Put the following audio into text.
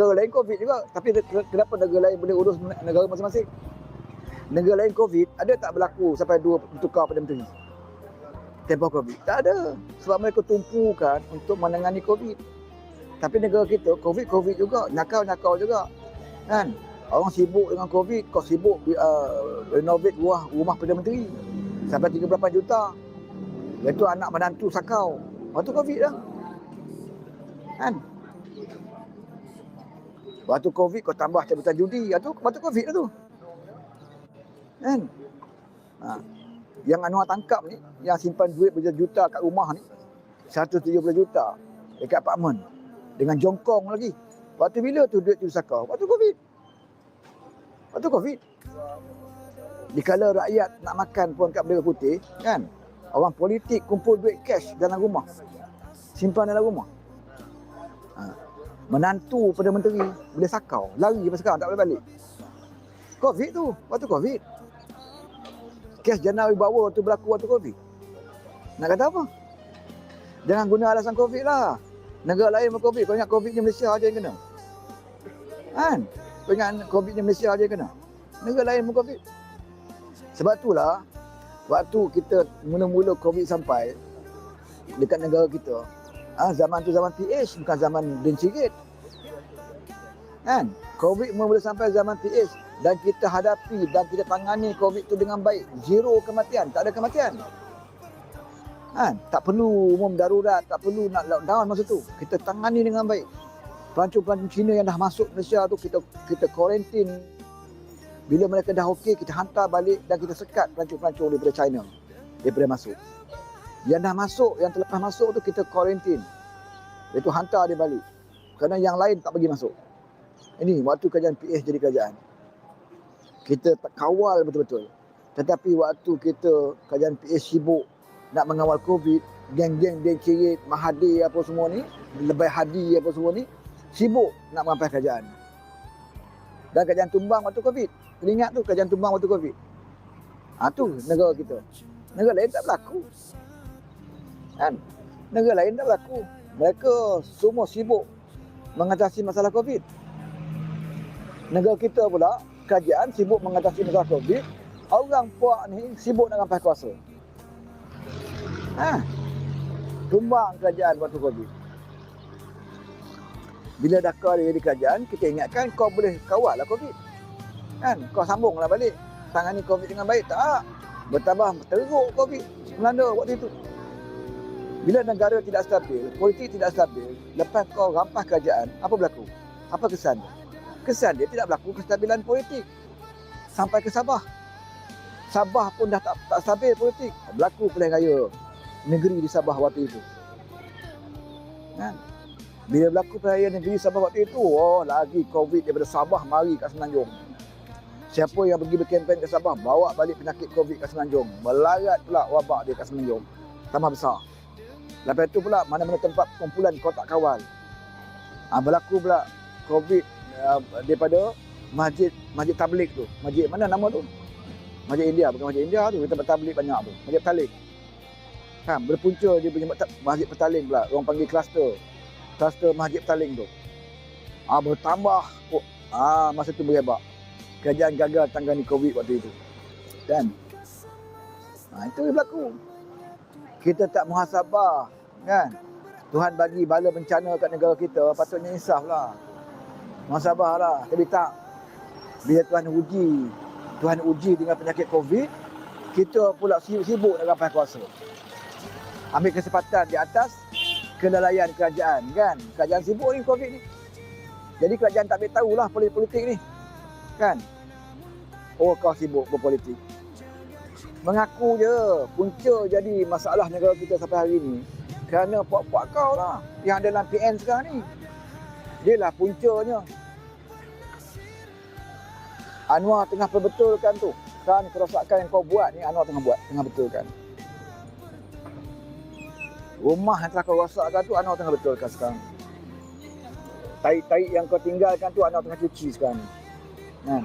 Negara lain COVID juga. Tapi kenapa negara lain boleh urus negara masing-masing? Negara lain COVID ada tak berlaku sampai dua bertukar Perdana Menteri? Tempoh COVID. Tak ada. Sebab mereka tumpukan untuk menangani COVID. Tapi negara kita COVID COVID juga, nakal-nakal juga. Kan? Orang sibuk dengan COVID, kau sibuk uh, renovate rumah rumah Perdana Menteri. Sampai 38 juta. Itu anak menantu sakau. Waktu COVID dah. Kan? Waktu COVID kau tambah cabutan judi. Waktu, waktu COVID dah tu. Kan? Ha. Yang Anwar tangkap ni, yang simpan duit berjuta kat rumah ni, 170 juta dekat apartmen. Dengan jongkong lagi. Waktu bila tu duit tu sakau? Waktu COVID. Waktu COVID. Dikala rakyat nak makan pun kat Bendera Putih, kan? Orang politik kumpul duit cash dalam rumah. Simpan dalam rumah. Ha. Menantu Perdana Menteri boleh sakau. Lari sampai sekarang tak boleh balik. COVID tu. Waktu COVID. Kes Jana Wibawa tu berlaku waktu COVID. Nak kata apa? Jangan guna alasan COVID lah. Negara lain pun COVID. Kau ingat COVID ni Malaysia aja yang kena. Kan? Kau ingat COVID ni Malaysia aja yang kena. Negara lain pun COVID. Sebab itulah waktu kita mula-mula COVID sampai dekat negara kita, ah zaman tu zaman PH bukan zaman Dencigit. Kan? COVID mula sampai zaman PH dan kita hadapi dan kita tangani COVID tu dengan baik. Zero kematian, tak ada kematian. Kan? Tak perlu umum darurat, tak perlu nak lockdown masa tu. Kita tangani dengan baik. Pelancong-pelancong Cina yang dah masuk Malaysia tu kita kita kuarantin bila mereka dah okey, kita hantar balik dan kita sekat pelancong-pelancong daripada China. Daripada masuk. Yang dah masuk, yang terlepas masuk tu kita kuarantin. Itu hantar dia balik. Kerana yang lain tak bagi masuk. Ini waktu kerajaan PH jadi kerajaan. Kita tak kawal betul-betul. Tetapi waktu kita kerajaan PH sibuk nak mengawal COVID, geng-geng Deng Cirit, apa semua ni, Lebay Hadi apa semua ni, sibuk nak merampas kerajaan. Dan kerajaan tumbang waktu COVID. Kena ingat tu kerajaan tumbang waktu COVID. Ha tu negara kita. Negara lain tak berlaku. Kan? Negara lain tak berlaku. Mereka semua sibuk mengatasi masalah COVID. Negara kita pula, kerajaan sibuk mengatasi masalah COVID. Orang puak ni sibuk nak rampas kuasa. Ha? Tumbang kerajaan waktu COVID. Bila dah kau ada jadi kerajaan, kita ingatkan kau boleh kawal lah COVID. Kan? Kau sambunglah balik. Tangani COVID dengan baik. Tak. Bertambah teruk COVID. Melanda waktu itu. Bila negara tidak stabil, politik tidak stabil, lepas kau rampas kerajaan, apa berlaku? Apa kesan dia? Kesan dia tidak berlaku kestabilan politik. Sampai ke Sabah. Sabah pun dah tak, tak stabil politik. Berlaku pilihan raya negeri di Sabah waktu itu. Kan? Bila berlaku pilihan negeri Sabah waktu itu, oh lagi COVID daripada Sabah mari kat Semenanjung. Siapa yang pergi berkempen ke Sabah, bawa balik penyakit COVID kat Semenanjung. Melarat pula wabak dia kat Semenanjung. Tambah besar. Lepas itu pula mana-mana tempat kumpulan kau tak kawal. Ha, berlaku pula COVID uh, daripada masjid masjid tablik tu. Masjid mana nama tu? Masjid India, bukan masjid India tu. Tempat tablik banyak tu. Masjid Petaling. Ha, berpunca dia punya masjid Petaling pula. Orang panggil kluster. Kluster masjid Petaling tu. Ha, bertambah. Oh, ha, masa tu berebak. Kerajaan gagal tangani COVID waktu itu. Kan? Ha, itu yang berlaku kita tak muhasabah kan? Tuhan bagi bala bencana kat negara kita patutnya insaf lah muhasabah lah tapi tak. Bila Tuhan uji Tuhan uji dengan penyakit COVID kita pula sibuk nak rampas kuasa. Ambil kesempatan di atas kelalaian kerajaan kan? Kerajaan sibuk ni COVID ni. Jadi kerajaan tak ambil tahulah politik-politik ni kan? Oh kau sibuk berpolitik mengaku je punca jadi masalah negara kita sampai hari ni. Kerana puak-puak kau lah yang dalam PN sekarang ni. Dia lah puncanya. Anwar tengah perbetulkan tu. Kan kerosakan yang kau buat ni Anwar tengah buat tengah betulkan. Rumah yang telah kau rosakkan tu Anwar tengah betulkan sekarang. Taik-taik yang kau tinggalkan tu Anwar tengah cuci sekarang ni. Kan